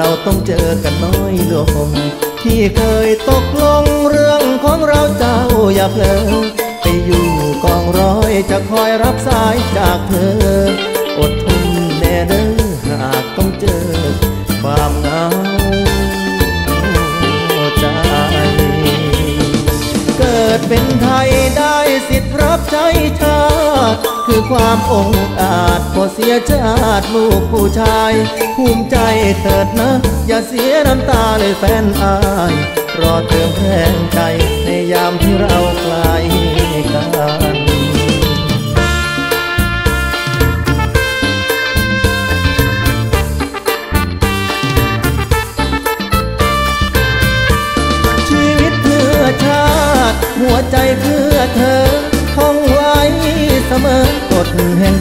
เราต้องเจอกันน้อยลงที่เคยตกลงเรื่องของเราเจ้าอย่าเพลอไปอยู่กองร้อยจะคอยรับสายจากเธอ อดทนแน่เด้อหากต้องเจอความเหงาใจ เกิดเป็นไทยได้สิทธิ์รับใช้ชาติ คือความองอาจ พอเสียชาติลูกผู้ชาย ภูมิใจเถิดนะ อย่าเสียน้ำตาเลยแฟนอาย รอเติมแรงใจในยามที่เราไกลกันชีวิตเพื่อชาติหัวใจเพื่อ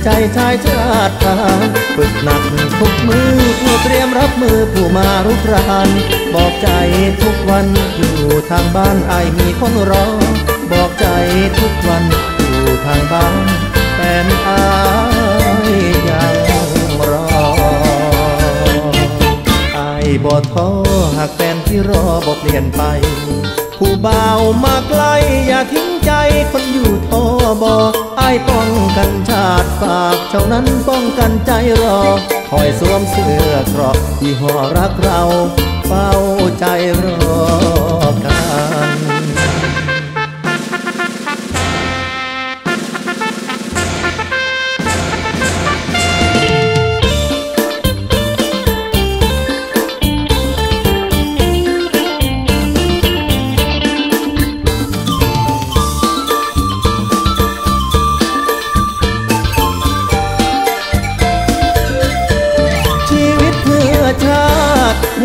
ใจชายชาติทารฝึกหนักทุกมือเพื่อเตรียมรับมือผู้มารุกรานบอกใจทุกวันอยู่ทางบ้านไอมีคนรอ บอกใจทุกวันอยู่ทางบ้านแฟนอายยังรอไอบ่ท้อหากแฟนที่รอบ่เปลี่ยนไป ผู้บ่าวมาไกลอย่าทิ้งใจคน ชาติฝากเท่านั้นป้องกันใจรอ คอยสวมเสื้อเกราะยี่ห้อรักเรา เฝ้าใจรอกัน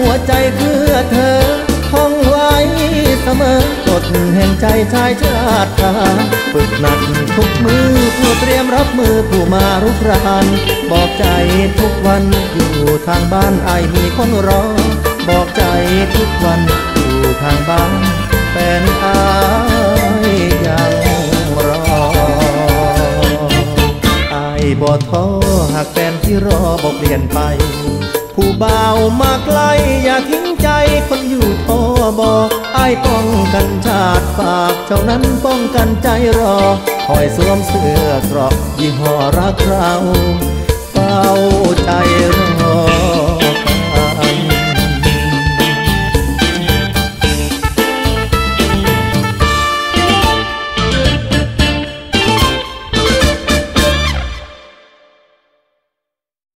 หัวใจเพื่อเธอท่องไว้เสมอกฎแห่งใจชายชาติทหาฝึกหนักทุกมือเพื่อเตรียมรับมือผู้มารุกราน บอกใจทุกวันอยู่ทางบ้านไอมีคนรอ บอกใจทุกวันอยู่ทางบ้านแฟนอายยังรอไอายบ่ท้อหากแฟนที่รอบ่เปลี่ยนไป ผู้บ่าวมาไกลอย่าทิ้งใจคนอยู่ทอบออายป้องกันชาติฝากเจ้านั้นป้องกันใจรอ คอยสวมเสื้อเกราะยี่ห้อรักเรา